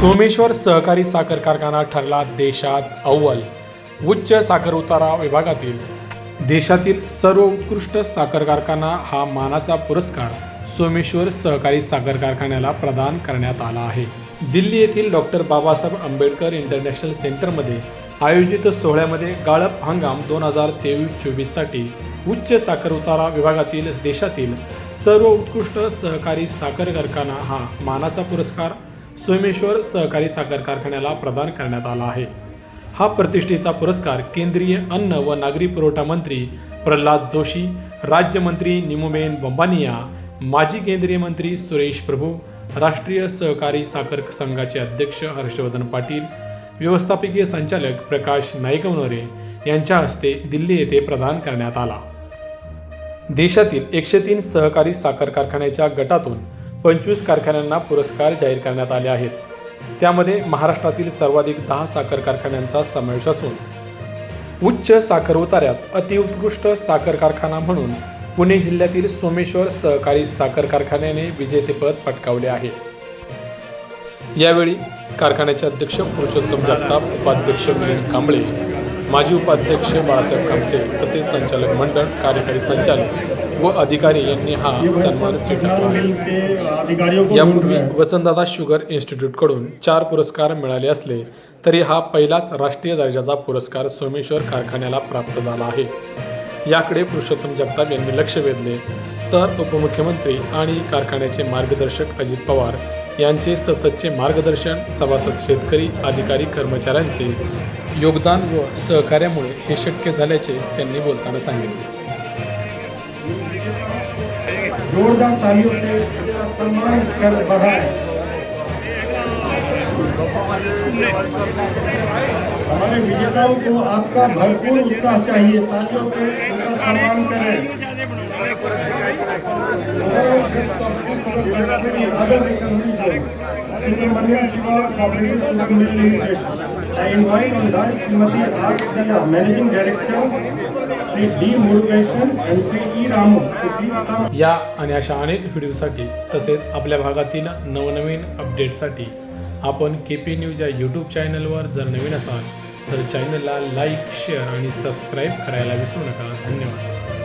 सोमेश्वर सहकारी साखर कारखाना ठरला देशात अव्वल. उच्च साखर उतारा विभागातील. देशातील सर्व उत्कृष्ट साखर कारखाना हा मानाचा पुरस्कार सोमेश्वर सहकारी साखर कारखान्याला प्रदान करण्यात आला आहे. दिल्ली येथील डॉक्टर बाबासाहेब आंबेडकर इंटरनॅशनल सेंटरमध्ये आयोजित सोहळ्यामध्ये गाळप हंगाम दोन हजार तेवीस चोवीससाठी उच्च साखर उतारा विभागातील देशातील सर्व उत्कृष्ट सहकारी साखर कारखाना हा मानाचा पुरस्कार सोमेश्वर सहकारी साखर कारखान्याला प्रदान करण्यात आला आहे. हा प्रतिष्ठेचा पुरस्कार केंद्रीय अन्न व नागरी पुरवठा मंत्री प्रल्हाद जोशी राज्यमंत्री निमुबेन बंबानिया माजी केंद्रीय मंत्री सुरेश प्रभू राष्ट्रीय सहकारी साखर संघाचे अध्यक्ष हर्षवर्धन पाटील व्यवस्थापकीय संचालक प्रकाश नाईकवनोरे यांच्या हस्ते दिल्ली येथे प्रदान करण्यात आला. देशातील एकशे तीन सहकारी साखर कारखान्याच्या गटातून पंचवीस कारखान्यांना पुरस्कार जाहीर करण्यात आले आहेत. त्यामध्ये महाराष्ट्रातील सर्वाधिक दहा साखर कारखान्यांचा समावेश असून उच्च साखर उतार्यात अतिउत्कृष्ट साखर कारखाना म्हणून पुणे जिल्ह्यातील सोमेश्वर सहकारी साखर कारखान्याने विजेतेपद पटकावले आहे. यावेळी कारखान्याचे अध्यक्ष पुरुषोत्तम जगताप उपाध्यक्ष मिलिंद कांबळे माजी उपाध्यक्ष बाळासाहेब कामते तसेच संचालक मंडळ कार्यकारी संचालक व अधिकारी यांनी हा सन्मान स्वीकारला यापूर्वी वसंतदादा शुगर इन्स्टिट्यूटकडून चार पुरस्कार मिळाले असले तरी हा पहिलाच राष्ट्रीय दर्जाचा पुरस्कार सोमेश्वर कारखान्याला प्राप्त झाला आहे. याकडे पुरुषोत्तम जगताप यांनी लक्ष वेधले. तर उपमुख्यमंत्री आणि कारखान्याचे मार्गदर्शक अजित पवार यांचे सततचे मार्गदर्शन सभासद शेतकरी अधिकारी कर्मचाऱ्यांचे योगदान व सहकार्यामुळे हे शक्य झाल्याचे त्यांनी बोलताना सांगितले. जोरदार तालियों से इसका सम्मान कर बढ़ाए हमारे विजेताओं को आपका भरपूर उत्साह चाहिए तालियों से उनका सम्मान करें अगर Subramanyam Shiva cooperative sugar mill. I invite on that Srimati R. Managing Director, Sri D. Murugesan and Sri E. Ramu to please come या आणि अशा अनेक व्हिडिओसाठी तसेच आपल्या भागातील नवनवीन अपडेटसाठी आपण के पी न्यूज या यूट्यूब चॅनलवर जर नवीन असाल तर चॅनलला लाईक शेअर आणि सबस्क्राईब करायला विसरू नका धन्यवाद